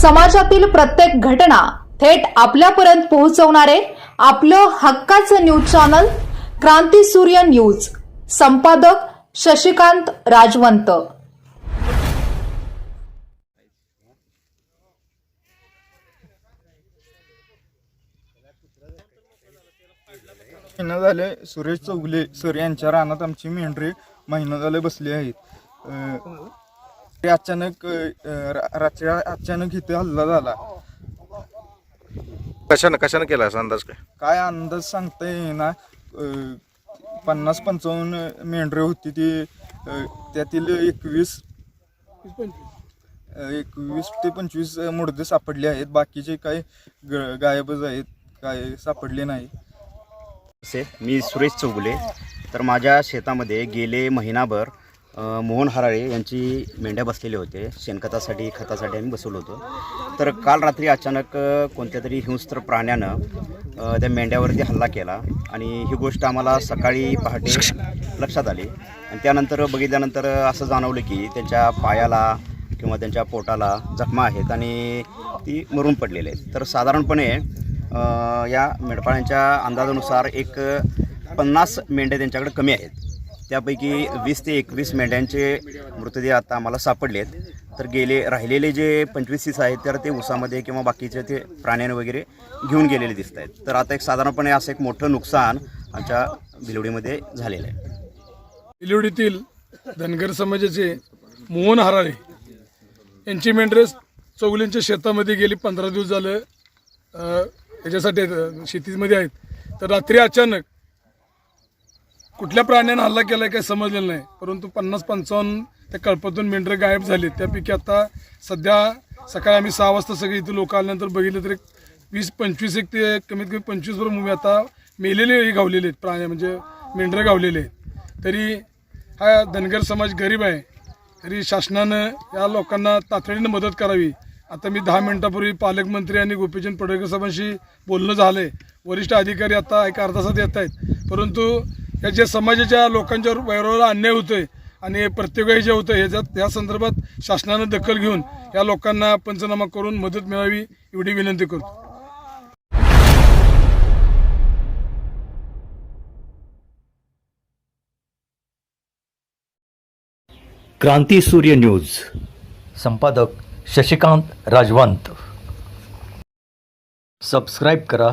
समाजातील प्रत्येक घटना थेट आपल्यापर्यंत पोहोचवणारे आपलं हक्काचं न्यूज चॅनल क्रांती सूर्य न्यूज. संपादक शशिकांत राजवंत. महिना झाले सुरेश चौगले सर यांच्या रानात आमची मेंढरी महिना झाले बसली आहेत ते अचानक अं, रा- रात्री अचानक इथे हल्ला झाला. कशानं कशानं केला असा अंदाज काय? काय अंदाज सांगता येईना. अं, पन्नास पंचावन्न मेंढरे होती ती अं, त्यातील एकवीस अं, एकवीस ते पंचवीस मुडदे सापडले आहेत. बाकीचे काही ग गायबच आहेत काय सापडले नाही. असे मी सुरेश चौगुले. तर माझ्या शेतामध्ये गेले महिनाभर अ, मोहन हराळे यांची मेंढ्या बसलेले होते. शेणखतासाठी खतासाठी आम्ही बसवलो होतो. तर काल रात्री अचानक कोणत्या तरी हिंस्त्र प्राण्यानं त्या मेंढ्यावरती हल्ला केला आणि ही गोष्ट आम्हाला सकाळी पहाटे लक्षात आली. आणि त्यानंतर बघितल्यानंतर असं जाणवलं की त्यांच्या पायाला किंवा त्यांच्या पोटाला जखमा आहेत आणि ती मरून पडलेले आहेत. तर साधारणपणे या मेंढपाळांच्या अंदाजानुसार एक पन्नास मेंढ्या त्यांच्याकडे कमी आहेत. त्यापैकी वीस ते एकवीस मेंढ्यांचे मृतदेह आता आम्हाला सापडले आहेत. तर गेले राहिलेले जे पंचवीस तीस आहेत तर ते उसामध्ये किंवा बाकीचे ते प्राण्यां वगैरे घेऊन गेलेले दिसत आहेत. तर आता एक साधारणपणे असं एक मोठं नुकसान आमच्या भिलवडीमध्ये झालेलं आहे. बिलवडीतील धनगर समाजाचे मोहन हराळे यांची मेंढरे चौगलींच्या शेतामध्ये गेली पंधरा दिवस झालं. त्याच्यासाठी याच्यासाठी शेतीमध्ये आहेत. तर रात्री अचानक कुठल्या प्राण्यानं हल्ला केला काही समजलेलं नाही. परंतु पन्नास पंचावन्न त्या कळपातून मेंढरं गायब झाले त्यापैकी आता सध्या सकाळी आम्ही सहा वाजता सगळे इथे लोक आल्यानंतर बघितलं तरी वीस पंचवीस एक ते कमीत कमी पंचवीसभर मुवी आता मेलेले हे गावलेले आहेत प्राणी म्हणजे मेंढरं गावलेले आहेत. तरी हा धनगर समाज गरीब आहे. तरी शासनानं या लोकांना तातडीनं मदत करावी. आता मी दहा मिनिटापूर्वी पालकमंत्री आणि गोपीचंद पडळकर साहेबांशी बोलणं झालं आहे वरिष्ठ अधिकारी आता एका अर्धा तासात येत आहेत. परंतु या ज्या समाजाच्या लोकांच्यावर वैरवाला अन्याय होतोय आणि प्रत्येक वेळी जे होतं ह्याच्यात या संदर्भात शासनानं दखल घेऊन या लोकांना पंचनामा करून मदत मिळावी एवढी विनंती करतो. क्रांती सूर्य न्यूज. संपादक शशिकांत राजवंत. सबस्क्राईब करा.